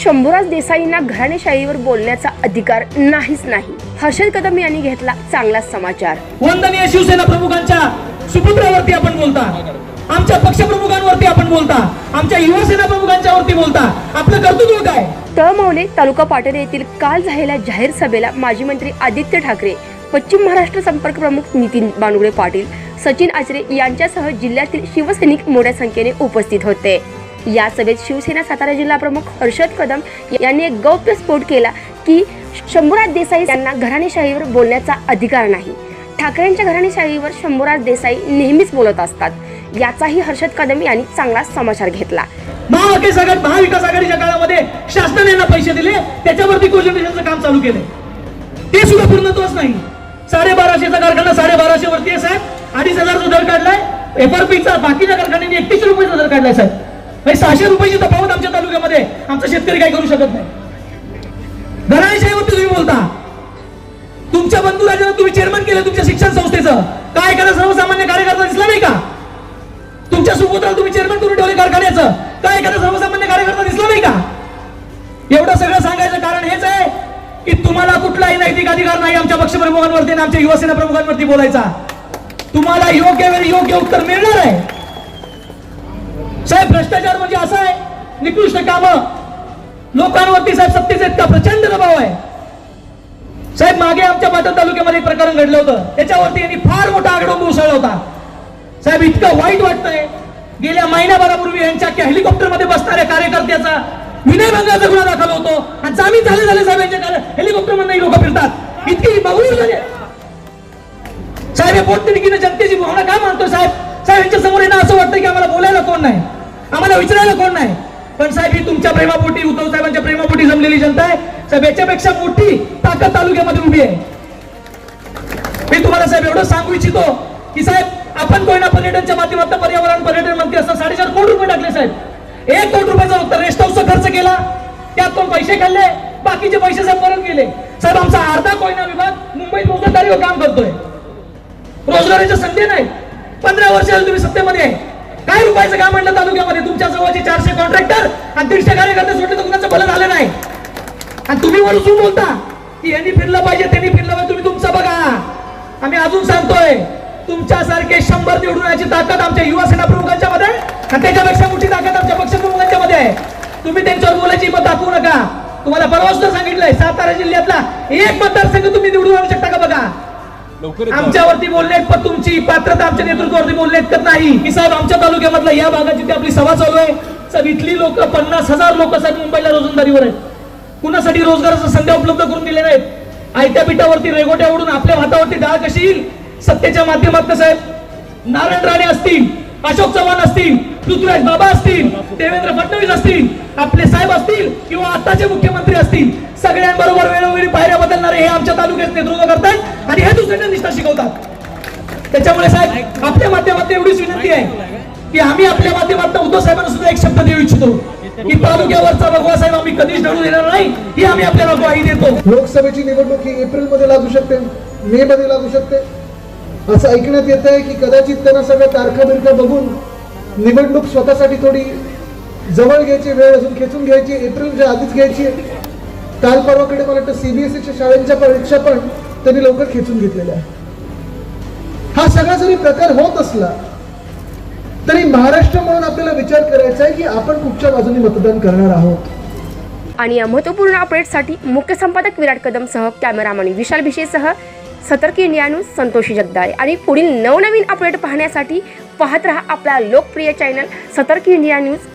शंभूराज देसाईंना घराणेशाहीवर बोलण्याचा अधिकार नाहीच नाही. हर्षद कदम यांनी घेतला चांगला समाचार. वंदनीय शिवसेना प्रमुखांच्या सुपुत्रावरती आपण बोलता. आमच्या पक्षप्रमुखांवरती आपण बोलता. आमच्या युवासेना प्रमुखांच्या वरती बोलता. आपलं कर्तृत्व काय? तळमौले तालुका पाटण येथील काल झालेल्या जाहीर सभेला माजी मंत्री आदित्य ठाकरे पश्चिम महाराष्ट्र संपर्क प्रमुख नितीन बानुगडे पाटील सचिन आचरे यांच्यासह जिल्ह्यातील शिवसैनिक मोठ्या संख्येने उपस्थित होते. या सभेत शिवसेना सातारा जिल्हा प्रमुख हर्षद कदम यांनी एक गौप्य स्फोट केला की शंभूराज देसाई यांना घराणेशाहीवर बोलण्याचा अधिकार नाही. ठाकरेंच्या घराणेशाहीवर शंभूराज देसाई नेहमीच बोलत असतात. याचाही हर्षद कदम यांनी चांगला समाचार घेतला. महाविकास आघाडी महाविकास आघाडीच्या काळामध्ये शासनाने यांना पैसे दिले त्याच्यावरती कोजंटेशनचं काम चालू केले. ते सुद्धा पूर्णत्वच नाही. साडेबाराशेचा कारखाना साडेबाराशे वरती आहे साहेब. अडीच हजारचा दर काढलाय. एफआरपीचा बाकीच्या कारखान्याने एकतीसशे रुपयाचा दर काढलाय साहेब. म्हणजे सहाशे रुपयाची तफावत आमच्या तालुक्यामध्ये. आमचा शेतकरी काय करू शकत नाही. घराण्याशाहीवरती तुम्ही बोलता. तुमच्या बंधू राजाला तुम्ही चेअरमन केलं तुमच्या शिक्षण संस्थेचं. काय करा सर्वसामान्य कार्यकर्ता दिसला नाही का? तुमच्या सुपुत्राला तुम्ही चेअरमन करून ठेवले कारखान्याचं. काय एखादा सर्वसामान्य कार्यकर्ता दिसला नाही का? एवढं सगळं सांगायचं कारण हेच आहे की तुम्हाला कुठलाही नैतिक अधिकार नाही आमच्या पक्षप्रमुखांवरती आणि आमच्या युवासेना प्रमुखांवरती बोलायचा. तुम्हाला योग्य वेळी योग्य उत्तर मिळणार आहे. भ्रष्टाचार म्हणजे असं आहे निकृष्ट काम. लोकांवरती साहेब सत्तेचा इतका प्रचंड दबाव आहे. साहेब मागे आमच्या पाटण तालुक्यामध्ये एक प्रकरण घडलं होतं. त्याच्यावरती यांनी फार मोठा आगडोंब उसळला होता. साहेब इतकं वाईट वाटतंय. गेल्या महिन्याभरापूर्वी यांच्या हेलिकॉप्टरमध्ये बसणाऱ्या कार्यकर्त्याचा विनयभंगाचा गुन्हा दाखल होतो. आणि जामीन झाले झाले साहेब यांच्या हेलिकॉप्टरमध्ये लोक फिरतात. इतकी बघून झाले. साहेब हे पोटतिडकीनं जनतेची भावना काय मानतो साहेब? साहेब यांच्या समोर येणं असं वाटतं की आम्हाला बोलायला कोण नाही. आम्हाला विचारायला कोण नाही? पण साहेब ही तुमच्या प्रेमापोटी उद्धव साहेबांच्या प्रेमापोटी जमलेली जनता आहे. साहेब याच्यापेक्षा मोठी ताकद तालुक्यामध्ये उभी आहे. मी तुम्हाला साहेब एवढं सांगू इच्छितो की साहेब आपण कोयना पर्यटनच्या माध्यमातून पर्यावरण पर्यटन मंत्री असं साडेचार कोटी रुपये टाकले साहेब. एक कोटी रुपयाचा फक्त रेस्ट हाऊसचा खर्च केला. त्यात पण पैसे खाल्ले? बाकीचे पैसे साहेब परत गेले साहेब आमचा अर्धा कोयना विभाग मुंबईत मोजदारीवर काम करतोय. रोजगाराच्या संधी नाही. पंधरा वर्ष तुम्ही सत्तेमध्ये आहे. काय रुपयाचं काम म्हणलं तालुक्यामध्ये? तुमच्या जवळचे चारशे कॉन्ट्रॅक्टर आणि दीडशे कार्यकर्ते सोडले तर कुणाचं भलं झालं नाही. आणि तुम्ही वरसून बोलता की यांनी फिरलं पाहिजे त्यांनी फिरलं पाहिजे तुम्ही तुमचं बघा. आम्ही अजून सांगतोय तुमच्यासारखे शंभर निवडून याची ताकद आमच्या युवा सेना प्रमुखांच्या मध्ये आहे. आणि त्याच्यापेक्षा मोठी ताकद आमच्या पक्ष प्रमुखांच्या मध्ये आहे. तुम्ही त्यांच्यावर बोलायची मत दाखवू नका. तुम्हाला परवा सुद्धा सांगितलंय सातारा जिल्ह्यातला एक मतदारसंघ तुम्ही निवडून आणू शकता का आमच्यावरती बोललेत पण तुमची पात्रता आमच्या नेतृत्वावरती बोललेत का नाही? की साहेब आमच्या तालुक्यामधला या भागाची ती आपली सभा चालू आहे. साहेब इथली लोक पन्नास हजार लोक साहेब मुंबईला रोजंदारीवर आहेत. कुणासाठी रोजगाराच्या संध्या उपलब्ध करून दिले नाहीत? आयत्या पिठावरती रेगोट्या उडून आपल्या हातावरती डाळ कशी येईल? सत्तेच्या माध्यमातून साहेब नारायण राणे असतील अशोक चव्हाण असतील पृथ्वीराज बाबा असतील देवेंद्र फडणवीस असतील आपले साहेब असतील किंवा आताचे मुख्यमंत्री असतील सगळ्यांबरोबर वेळोवेळी पायऱ्या बदलणारे हे आमच्या तालुक्यात नेतृत्व करतात आणि हे दुसऱ्यांना निष्ठा शिकवतात. त्याच्यामुळे साहेब आपल्या माध्यमात एवढीच विनंती आहे की आम्ही आपल्या माध्यमातून उद्धव साहेबांना सुद्धा एक शब्द देऊ इच्छितो. की तालुक्यावरचा भगवा साहेब आम्ही कधीच ढळू देणार नाही. ही आम्ही आपल्याला ग्वाही देतो. लोकसभेची निवडणूक ही एप्रिलमध्ये लागू शकते मे मध्ये लागू शकते. असं ऐकण्यात येत आहे की कदाचित त्यांना सगळ्या तारखा बिरखा बघून निवडणूक स्वतःसाठी थोडी जवळ घ्यायची वेळ असून खेचून घ्यायची एप्रिलच्या आधीच घ्यायची काल परवाकडे मला वाटतं सीबीएसईच्या शाळेच्या परीक्षा पण त्यांनी लवकर खेचून घेतलेल्या आहे हा सगळा जरी प्रकार होत असला तरी महाराष्ट्र म्हणून आपल्याला विचार करायचा आहे की आपण कुठच्या बाजूने मतदान करणार आहोत? आणि या महत्त्वपूर्ण अपडेटसाठी मुख्य संपादक विराट कदमसह कॅमेरामन विशाल भिशेसह सतर्क इंडिया न्यूज संतोषी जगदाळे. आणि पुढील नवनवीन अपडेट पाहण्यासाठी पाहत रहा आपला लोकप्रिय चॅनल सतर्क इंडिया न्यूज.